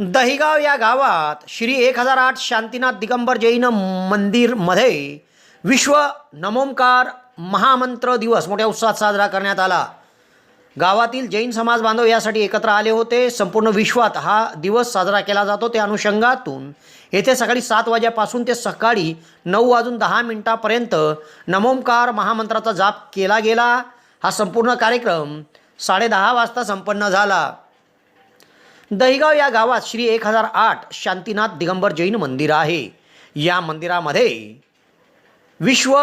दहिगाव या गावात श्री एक हजार आठ शांतीनाथ दिगंबर जैन मंदिरमध्ये विश्व नमोमकार महामंत्र दिवस मोठ्या उत्साहात साजरा करण्यात आला. गावातील जैन समाज बांधव यासाठी एकत्र आले होते. संपूर्ण विश्वात हा दिवस साजरा केला जातो. त्या अनुषंगातून येथे सकाळी सात वाजेपासून ते सकाळी नऊ वाजून दहा मिनिटापर्यंत नमोमकार महामंत्राचा जाप केला गेला. हा संपूर्ण कार्यक्रम साडेदहा वाजता संपन्न झाला. दहिगाव या गावात श्री एक हजार आठ शांतीनाथ दिगंबर जैन मंदिर आहे. या मंदिरामध्ये विश्व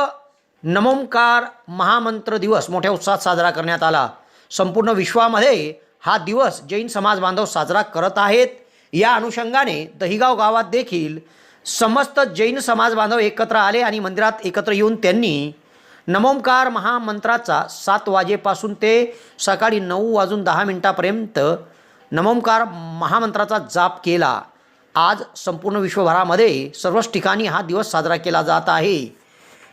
नमोमकार महामंत्र दिवस मोठ्या उत्साहात साजरा करण्यात आला. संपूर्ण विश्वामध्ये हा दिवस जैन समाज बांधव साजरा करत आहेत. या अनुषंगाने दहिगाव गावात देखील समस्त जैन समाज बांधव एकत्र आले आणि मंदिरात एकत्र येऊन त्यांनी नमोमकार महामंत्राचा सात वाजेपासून ते सकाळी नऊ वाजून दहा मिनटापर्यंत नमोंकार महामंत्राचा जाप केला. आज संपूर्ण विश्वभरामध्ये सर्वच ठिकाणी हा दिवस साजरा केला जात आहे.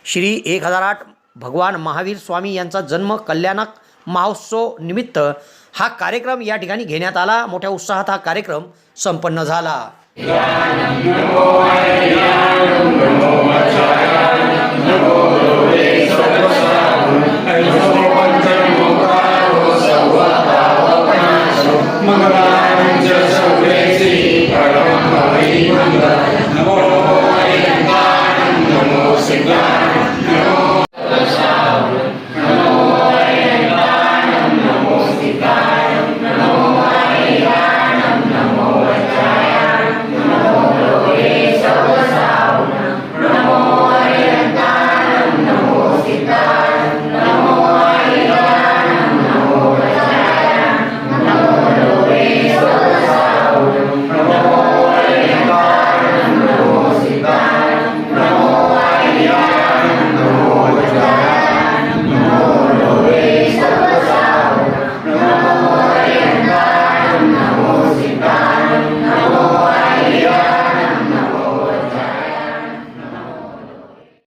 श्री एक हजार आठ भगवान महावीर स्वामी यांचा जन्म कल्याणक महोत्सव निमित्त हा कार्यक्रम या ठिकाणी घेण्यात आला. मोठ्या उत्साहात हा कार्यक्रम संपन्न झाला. Maharaj.